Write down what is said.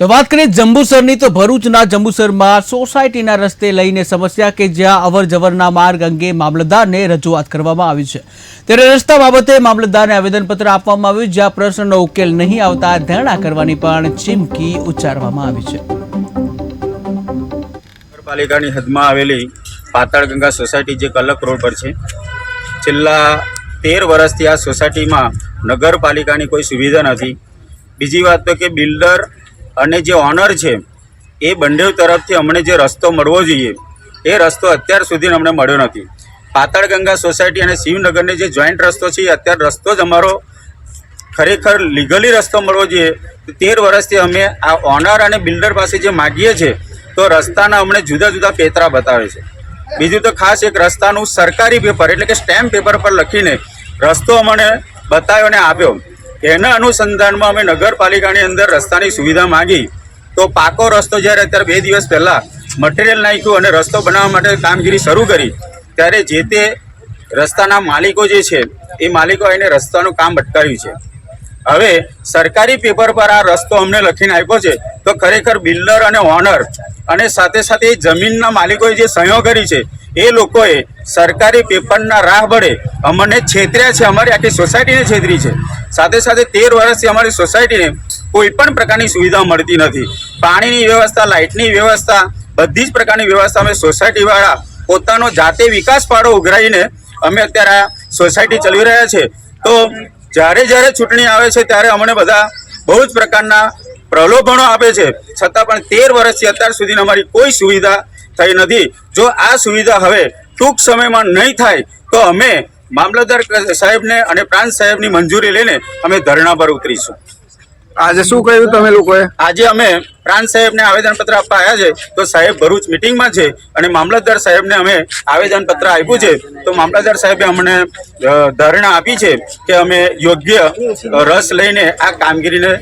તો વાત કરીએ જંબુસરની, તો ભરૂચના જંબુસરમાં સોસાયટીના રસ્તે લઈને સમસ્યા કે જ્યાં અવર જવરના માર્ગ અંગે મામલતદારને રજૂઆત કરવામાં આવી છે. ત્યારે રસ્તા બાબતે મામલતદારને આવેદનપત્ર આપવામાં આવ્યું, જ્યાં પ્રશ્નનો ઉકેલ નહીં આવતા ધરણા કરવાની પણ ચીમકી ઉચ્ચારવામાં આવી છે. નગરપાલિકાની હદમાં આવેલી પાતાળગંગા સોસાયટી જે કલક રોડ પર છે, છેલ્લા તેર વર્ષથી આ સોસાયટીમાં નગરપાલિકાની કોઈ સુવિધા નથી. બીજી વાત તો કે બિલ્ડર અને જે ઓનર છે, એ બંને તરફથી અમને જે રસ્તો મળવો જોઈએ, એ રસ્તો અત્યાર સુધી અમને મળ્યો નથી. પાતળગંગા સોસાયટી અને શિવનગરને જે જોઈન્ટ રસ્તો છે અત્યારે રસ્તો જ અમારો ખરેખર લીગલી રસ્તો મળવો જોઈએ. તેર વર્ષથી અમે આ ઓનર અને બિલ્ડર પાસે જે માગીએ છીએ તો રસ્તાના અમને જુદા જુદા પેતરા બતાવે છે. બીજું તો ખાસ એક રસ્તાનું સરકારી પેપર એટલે કે સ્ટેમ્પ પેપર પર લખીને રસ્તો અમને બતાવ્યો અને આપ્યો. એના અનુસંધાનમાં અમે નગરપાલિકાની અંદર રસ્તાની સુવિધા માંગી. તો પાકો રસ્તો જ્યારે અત્યારે બે દિવસ પહેલાં મટીરિયલ નાખ્યું અને રસ્તો બનાવવા માટે કામગીરી શરૂ કરી, ત્યારે જે તે રસ્તાના માલિકો જે છે, એ માલિકો આવીને રસ્તાનું કામ અટકાવ્યું છે. હવે સરકારી પેપર પર આ રસ્તો અમને લખીને આપ્યો છે, તો ખરેખર બિલ્ડર અને ઓનર અને સાથે સાથે જમીનના માલિકોએ જે સહયોગ કરી છે એ લોકોએ સરકારી પેપરના રાહ વડે અમને છેતર્યા છે. અમારી આખી સોસાયટીને છેતરી છે. સાથે સાથે તેર વર્ષથી અમારી સોસાયટીને કોઈ પણ પ્રકારની સુવિધા મળતી નથી. પાણીની વ્યવસ્થા, લાઇટની વ્યવસ્થા, બધી જ પ્રકારની વ્યવસ્થા અમે સોસાયટીવાળા પોતાનો જાતે વિકાસ પાડો ઉઘરાઈને અમે અત્યારે આ સોસાયટી ચલાવી રહ્યા છે. તો જ્યારે જ્યારે ચૂંટણી આવે છે ત્યારે અમને બધા બહુ જ પ્રકારના પ્રલોભનો આપે છે. છતાં પણ તેર વર્ષથી અત્યાર સુધી અમારી કોઈ સુવિધા થઈ નથી. જો આ સુવિધા હવે ટૂંક સમયમાં નહીં થાય તો અમે મામલતદાર સાહેબને અને પ્રાંત સાહેબની મંજૂરી લઈને અમે ધરણા પર ઉતરીશું. આજે શું કહ્યું તમે લોકોએ? આજે અમે પ્રાંત સાહેબને આવેદનપત્ર આપવા આવ્યા છે તો સાહેબ ભરૂચ મિટિંગમાં છે અને મામલતદાર સાહેબને અમે આવેદનપત્ર આપ્યું છે તો મામલતદાર સાહેબે અમને ધારણા આપી છે કે અમે યોગ્ય રસ લઈને આ કામગીરીને